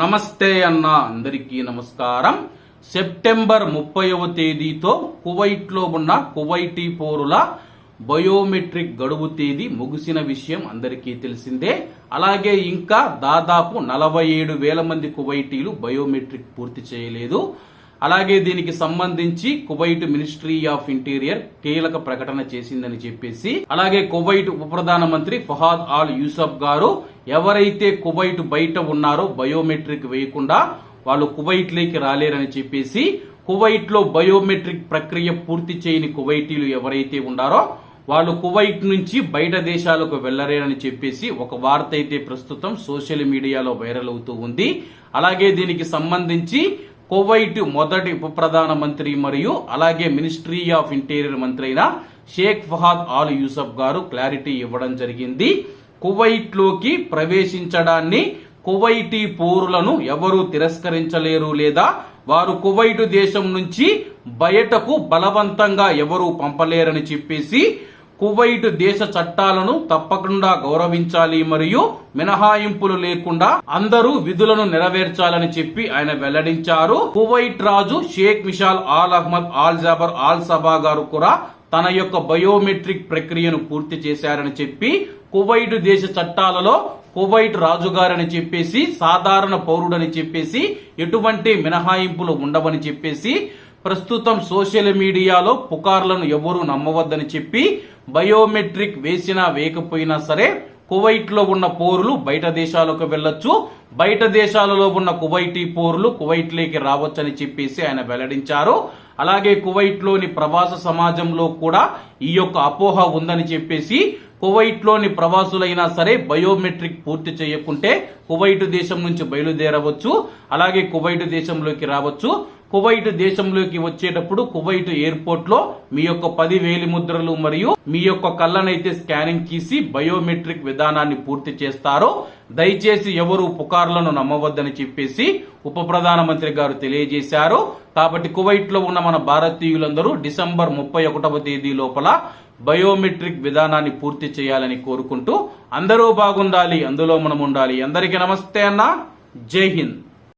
నమస్తే అన్న అందరికీ నమస్కారం. సెప్టెంబర్ ముప్పైవ తేదీతో కువైట్లో ఉన్న కువైటీ పౌరుల బయోమెట్రిక్ గడువు తేదీ ముగిసిన విషయం అందరికీ తెలిసిందే. అలాగే ఇంకా దాదాపు నలభై ఏడు వేల మంది కువైటీలు బయోమెట్రిక్ పూర్తి చేయలేదు. అలాగే దీనికి సంబంధించి కువైట్ మినిస్ట్రీ ఆఫ్ ఇంటీరియర్ కీలక ప్రకటన చేసిందని చెప్పేసి అలాగే కువైట్ ఉప ప్రధానమంత్రి ఫహాద్ ఆల్ యూసఫ్ గారు ఎవరైతే కువైట్ బయట ఉన్నారో బయోమెట్రిక్ వేయకుండా వాళ్ళు కువైట్ లేకి రాలేరని చెప్పేసి కువైట్లో బయోమెట్రిక్ ప్రక్రియ పూర్తి చేయని కువైటీలు ఎవరైతే ఉన్నారో వాళ్ళు కువైట్ నుంచి బయట దేశాలకు వెళ్ళరేనని చెప్పేసి ఒక వార్త అయితే ప్రస్తుతం సోషల్ మీడియాలో వైరల్ అవుతూ ఉంది. అలాగే దీనికి సంబంధించి కువైట్ మొదటి ఉప ప్రధాన మంత్రి మరియు అలాగే మినిస్ట్రీ ఆఫ్ ఇంటీరియర్ మంత్రి అయిన షేక్ ఫహాద్ ఆల్ యూసఫ్ గారు క్లారిటీ ఇవ్వడం జరిగింది. కువైట్లోకి ప్రవేశించడాన్ని కువైటీ పౌరులను ఎవరు తిరస్కరించలేరు లేదా వారు కువైట్ దేశం నుంచి బయటకు బలవంతంగా ఎవరు పంపలేరని చెప్పేసి కువైట్ దేశ చట్టాలను తప్పకుండా గౌరవించాలి మరియు మినహాయింపులు లేకుండా అందరూ విధులను నెరవేర్చాలని చెప్పి ఆయన వెల్లడించారు. కువైట్ రాజు Sheikh Mishal Al Ahmad Al Jaber Al Sabah గారు కూడా తన యొక్క బయోమెట్రిక్ ప్రక్రియను పూర్తి చేశారని చెప్పి కువైట్ దేశ చట్టాలలో కువైట్ రాజుగారని చెప్పేసి సాధారణ పౌరుడని చెప్పేసి ఎటువంటి మినహాయింపులు ఉండవని చెప్పేసి ప్రస్తుతం సోషల్ మీడియాలో పుకార్లను ఎవరూ నమ్మవద్దని చెప్పి బయోమెట్రిక్ వేసినా వేయకపోయినా సరే కువైట్లో ఉన్న పౌరులు బయట దేశాలకు వెళ్ళొచ్చు. బయట దేశాలలో ఉన్న కువైటీ పౌరులు కువైట్లోకి రావచ్చని చెప్పేసి ఆయన వెల్లడించారు. అలాగే కువైట్లోని ప్రవాస సమాజంలో కూడా ఈ యొక్క అపోహ ఉందని చెప్పేసి కువైట్లోని ప్రవాసులైనా సరే బయోమెట్రిక్ పూర్తి చేయకుంటే కువైట్ దేశం నుంచి బయలుదేరవచ్చు. అలాగే కువైట్ దేశంలోకి రావచ్చు. కువైట్ దేశంలోకి వచ్చేటప్పుడు కువైట్ ఎయిర్పోర్ట్లో మీ యొక్క పది వేలి ముద్రలు మరియు మీ యొక్క కళ్ళనైతే స్కానింగ్ తీసి బయోమెట్రిక్ విధానాన్ని పూర్తి చేస్తారో దయచేసి ఎవరు పుకార్లను నమ్మవద్దని చెప్పేసి ఉప ప్రధానమంత్రి గారు తెలియజేశారు. కాబట్టి కువైట్లో ఉన్న మన భారతీయులందరూ డిసెంబర్ ముప్పై ఒకటవ తేదీ లోపల బయోమెట్రిక్ విధానాన్ని పూర్తి చేయాలని కోరుకుంటూ అందరూ బాగుండాలి అందులో మనం ఉండాలి. అందరికీ నమస్తే అన్న. జై హింద్.